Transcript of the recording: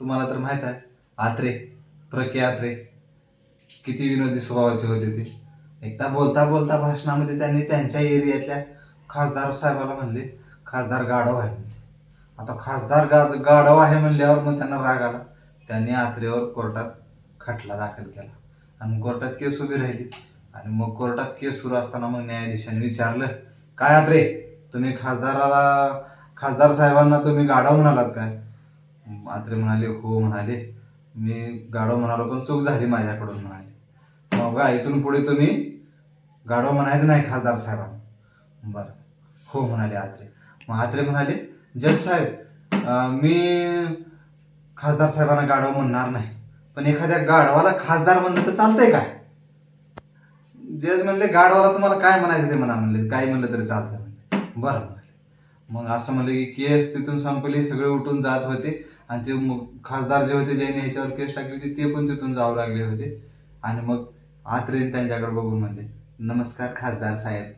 तुम्हाला तर माहीत आहे आत्रे प्रके आत्रे किती विनोदी स्वभावाचे होते ते. एकदा बोलता बोलता भाषणामध्ये त्यांनी त्यांच्या एरियातल्या खासदार साहेबाला म्हणले खासदार गाढव आहे. म्हणले आता खासदार गाज गाढव आहे म्हणल्यावर मग त्यांना राग आला. त्यांनी आत्रेवर कोर्टात खटला दाखल केला आणि कोर्टात केस उभी राहिली. आणि मग कोर्टात केस सुरू असताना मग न्यायाधीशांनी विचारलं काय आत्रे तुम्ही खासदाराला खासदार साहेबांना तुम्ही गाढव म्हणालात काय? आत्रे म्हणाले हो म्हणाले. मी गाढव म्हणालो पण चूक झाली माझ्याकडून म्हणाले. मग बघा इथून पुढे तुम्ही गाढव म्हणायचं नाही खासदार साहेबांना. बरं. हो म्हणाले आत्रे. मग आत्रे म्हणाले जज साहेब मी खासदार साहेबांना गाढव म्हणणार नाही. पण एखाद्या गाढवाला खासदार म्हणलं तर चालतंय काय? जज म्हणले गाढवाला तुम्हाला काय म्हणायचं ते म्हणा म्हणले. काय म्हणलं तरी चालतं म्हणले. बरं. मग असं म्हणलं की केस तिथून संपली सगळे उठून जात होते. आणि ते मग खासदार जे होते ज्यांनी ह्याच्यावर केस टाकली होती ते पण तिथून जाऊ लागले होते. आणि मग आत्रेन त्यांच्याकडे बघून म्हणले नमस्कार खासदार साहेब.